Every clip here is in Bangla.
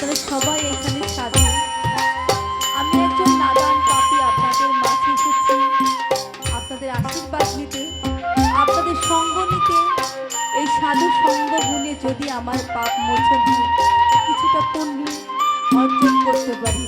আপনারা সবাই এখানে সাধু। আমি একজন নাদান পাপি, আপনাদের মাঝে এসেছি। আপনাদের আশীর্বাদ নিতে, আপনাদের সঙ্গ নিতে, এই সাধু সঙ্গ গুণে যদি আমার পাপ মোচন কিছুটা পণ্য অর্জন করতে পারি।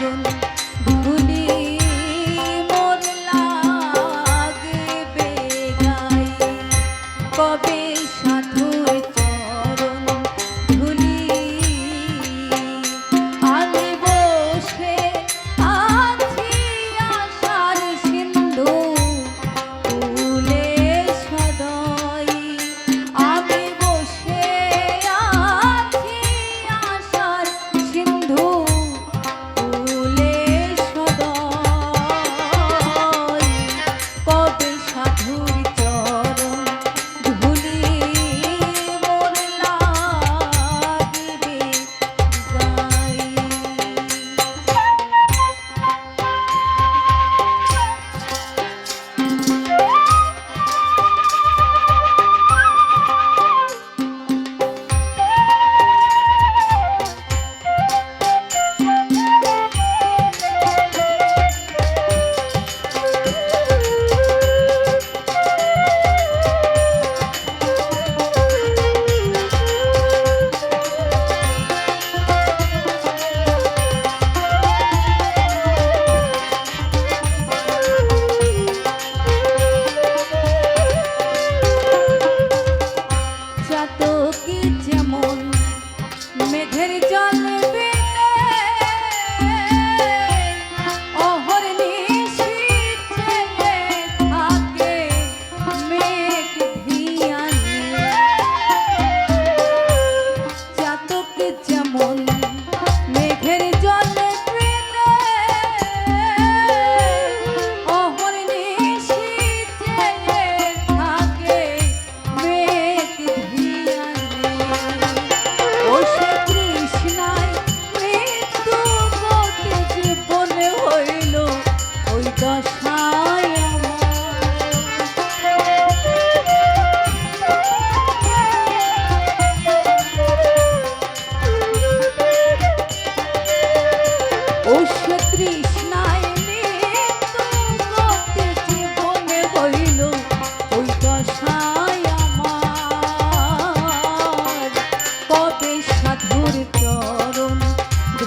Morgan.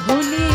বলে